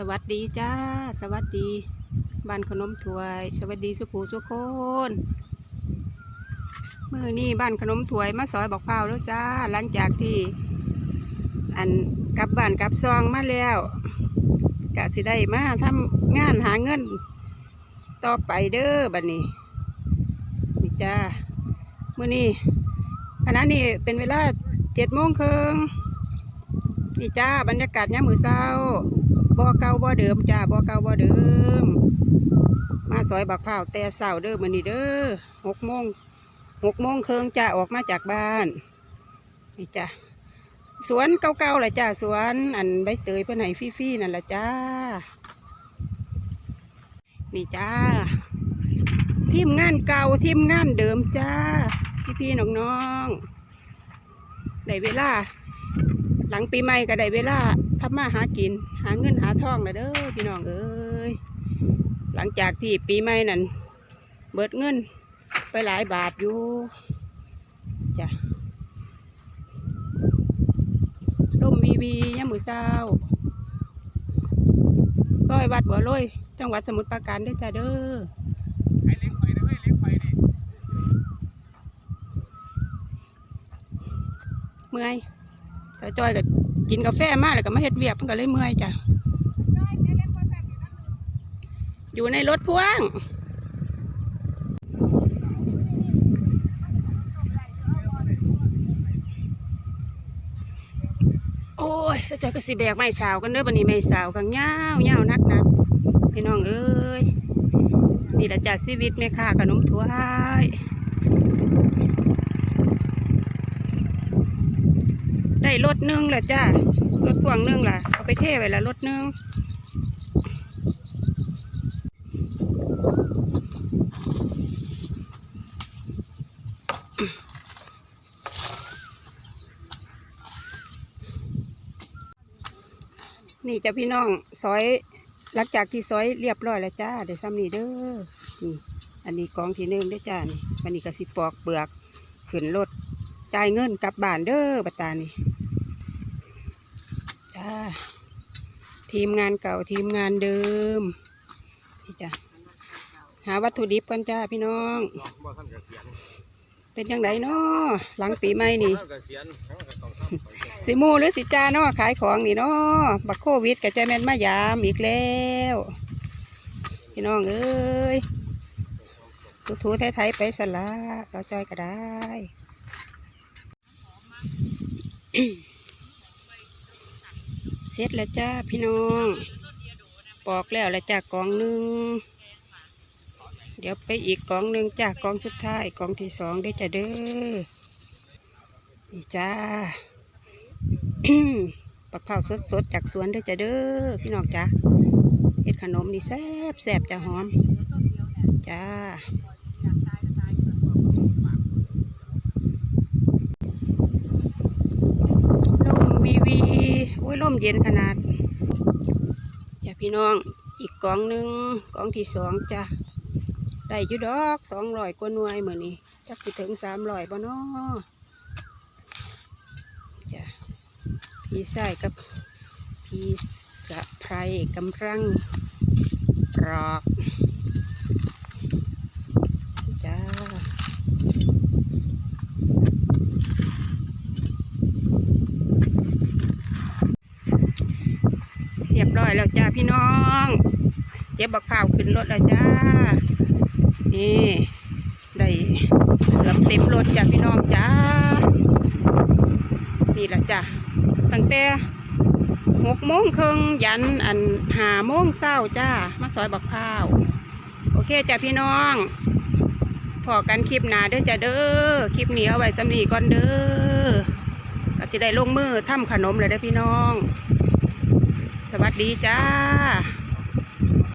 สวัสดีจ้า สวัสดีบ้านขนมถวย สวัสดีสุภูสุคนมื่อนี้บ้านขนมถวยมาซอยบอกเผาแล้วจ้า หลังจากที่ อันกลับบ้านกลับซองมาแล้วกะสิได้มาทำงานหาเงิน ต่อไปเด้อบัดนนี้นี่จ้ามื่อนี้ขณะนี้เป็นเวลาเจ็ดโมงครึ่งนี่จ้าบรรยากาศยามมือเศร้า บ่อเก่าบ่อเดิมจ้าบ่อเก่าบ่อเดิม มาซอยบักพร้าแต่เศร้าเด้อมื้อนี้เด้อหกโมงหกโมงเครึ่งจ้าออกมาจากบ้านนี่จ้าสวนเก่าๆแหละจ้าสวนอันใบเตยเพื่อนให้ฟรี่ๆนั่นแหละจ้า นี่จ้า ทีมงานเก่าทีมงานเดิมจ้า พี่ๆน้องๆได้เวลา หลังปีใหม่ก็ได้เวลาทำมาหากิน หาเงินหาทองแล้วเด้อพี่น้องเอ้ยหลังจากที่ปีใหม่นั้นเบิดเงินไปหลายบาทอยู่จ้ะลมวีวียามมือเศร้าซอยวัดบัวลอยจังหวัดสมุทรปราการเด้อจ้าเด้อไอ้เล็กไปนะเว้ยเล็กไปนี่เมื่อย ต่จอยก็กินกาแฟมากแล้วก็มาเฮ็ดเวียกมันก็เลยเมื่อยจ้ะอยู่ในรถพ่วงโอ้ยแล้วจอยก็สิแบกไม้สาวกันเด้อบันนี้ไม้สาวกันยาวยานักนักพี่น้องเอ้ยนี่แหละจ้ะชีวิตแม่ค้าขนมถ้วย ได้รถนึงแหละจ้ารถพ่วงนึงล่ะ เอาไปเทไว้ละรถนึงนี่จะพี่น้องซอยหลังจากที่ซอยเรียบร้อยแล้วจ้าเดี๋ยวซ้ำนี่เด้อนี่อันนี้กองที่หนึ่งเด้จ้านี่อันนี้ก็สิปอกเปลือก ขึ้นรถจ่ายเงินกลับบ้านเด้อบัตานี่ จ้าทีมงานเก่าทีมงานเดิมนี่จ้ะหาวัตถุดิบกันจ้าพี่น้อง บ่ท่านเกษียณเป็นยังไงเนาะหลังปีใหม่นี่ ท่านเกษียณเขาก็ต้องทำไปเถอะสิมูหรือสิจ้าเนาะขายของนี่เนาะบักโควิดกับใจแม่นมายามอีกแล้ว พี่น้องเอ้ยถูๆไทยๆไปสละเราจอยก็ได้ เสร็จแล้วจ้าพี่น้อง ปอกแล้วแล้วจ้ากองหนึ่ง เดี๋ยวไปอีกกองหนึ่งจ้ากองสุดท้ายกองที่สองได้อจ้าเด้อนี่จ้าปักเผาสดๆจากสวนเด้อจ้าเด้อพี่น้องจ้าเห็ดขนมนี่แซ่บแซ่บๆจ้าหอม จ้าลมวีวีโอ้ยล มเย็นขนาดจ้ะพี่น้องอีกกองหนึ่งกองที่สองจ้ะได้ยุดอกสองร้อยกว่าหน่วยเหมือนนี้จักสิถึงสามร้อยบ่เนาะจ้ะพี่ชายกับพี่สะไพรกำลังกรอกจ้าเรียบร้ อยแล้วจ้าพี่น้อง เจ็บบักข้าวขึ้นรถแล้วจ้า นี่ได้เกือบเต็มรถจ้าพี่น้องจ้า นี่แหละจ้ะตั้งแต่หกโมงครึ่งยันอันหาโมงเศร้าจ้า มาซอยบักข้าว โอเคจ้ะพี่น้องพอกันคลิปหนาเด้อจ้ะเด้อ คลิปนี้เอาไว้สำนีก่อนเด้อก็สิได้ลงมือทำขนมเลยเด้อพี่น้อง สวัสดีจ้า